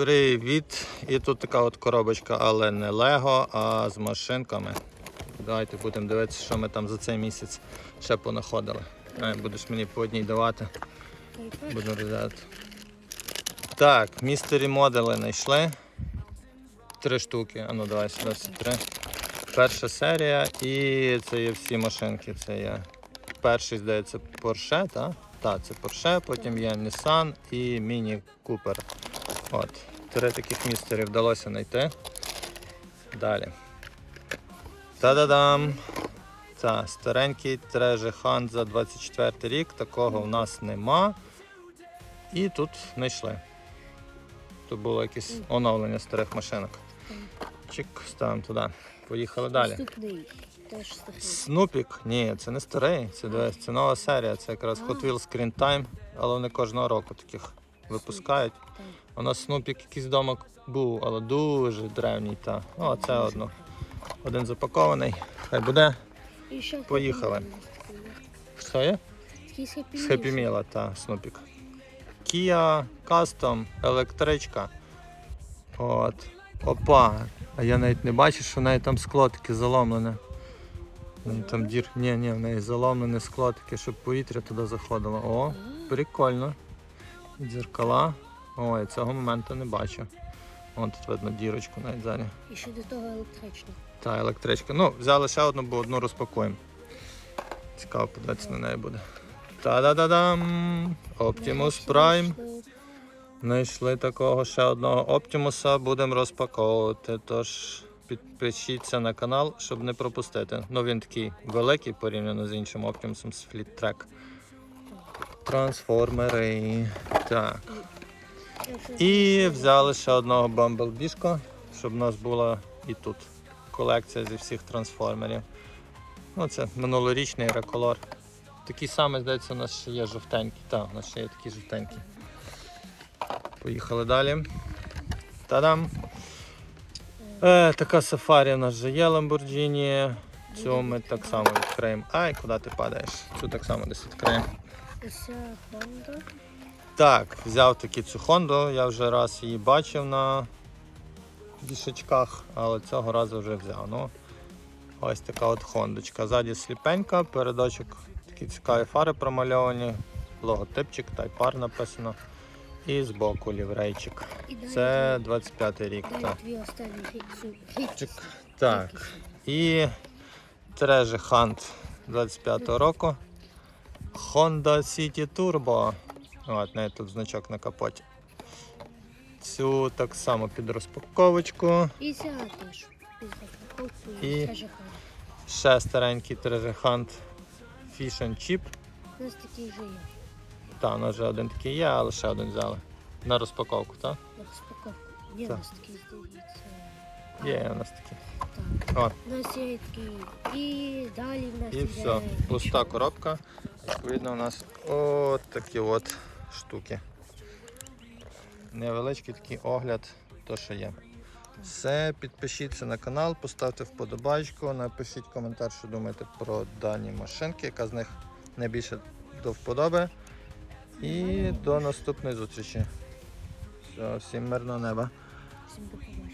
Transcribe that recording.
Привіт! І тут така от коробочка, але не Лего, а з машинками. Давайте будемо дивитися, що ми там за цей місяць ще понаходили. Ай, будеш мені по одній давати. Буду розглядати. Так, містері модели знайшли. Три штуки. А ну давай сюди три. Перша серія і це є всі машинки. Це є перший, здається, Porsche, так? Так, це Porsche, потім є Nissan і Mini Cooper. От. Три таких містерів вдалося знайти. Далі. Та-да-дам! Це старенький Treasure Hunt за 24 рік. Такого в нас нема. І тут знайшли. Тут було якесь оновлення старих машинок. Чик, ставимо туди. Поїхали далі. Снупік? Ні, це не старий, це, це нова серія, це якраз Hot Wheels Screen Time, але вони кожного року таких випускають. У нас Снупік якийсь вдома був, але дуже древній. Та. О, це одно. Один запакований. Хай буде. Поїхали. Що є? Happy та, Снупік. Kia Custom, електричка. От. Опа. А я навіть не бачу, що в неї там скло таке заломлене. Ну, Там дір. Ні, ні, в неї заломлене скло таке, щоб повітря туди заходило. О, прикольно. Дзеркала. Ой, цього моменту не бачу. Вон тут видно дірочку навіть ззаді. І ще до того електрично. Та електричка. Ну, взяли ще одну, бо одну розпакуємо. Цікаво подивитися на неї буде. Та-да-да-дам! Optimus Prime. Знайшли такого ще одного Оптимуса, будемо розпаковувати. Тож підпишіться на канал, щоб не пропустити. Ну він такий великий порівняно з іншим Оптимусом з Fleet Track. Трансформери. Так. І взяли ще одного Бамблбішка, щоб у нас була і тут колекція зі всіх трансформерів. Ну, це минулорічний реколор. Такий самий, здається, у нас ще є жовтенький. Так, у нас ще є такі жовтенькі. Поїхали далі. Та-дам! Е, така сафарі у нас вже є Lamborghini. Цю ми так само відкриємо. Ай, куди ти падаєш? Цю так само десь відкриємо. Ось Honda. Так, взяв таки цю Хонду, я вже раз її бачив на дішечках, але цього разу вже взяв. Ну, ось така от Хондочка. Ззаді сліпенька, передочок такі цікаві фари промальовані, логотипчик, тайпар написано. І збоку ліврейчик. Це 25 рік. Далі Так. так. І Treasure Hunt 25 року. Honda City Turbo. От, не тут значок на капоті. Цю так само під розпаковочку. І теж. Під І-. Ще старенький Treasure Hunt Fish and Chip. У нас такий вже є. Та, у нас вже один такий є, але ще один взяли. На розпаковку, так? На розпаковку. Є у нас такий, здається. Є у нас такі. Так. От. У нас є такий. І далі в нас І все. Пуста коробка. Відповідно, у нас от такі от штуки. Невеличкий такий огляд, то що є. Все, підпишіться на канал, поставте вподобайку, напишіть коментар, що думаєте про дані машинки, яка з них найбільше до вподоби. І до наступної зустрічі. Все, всім мирного неба. Всім до побачення.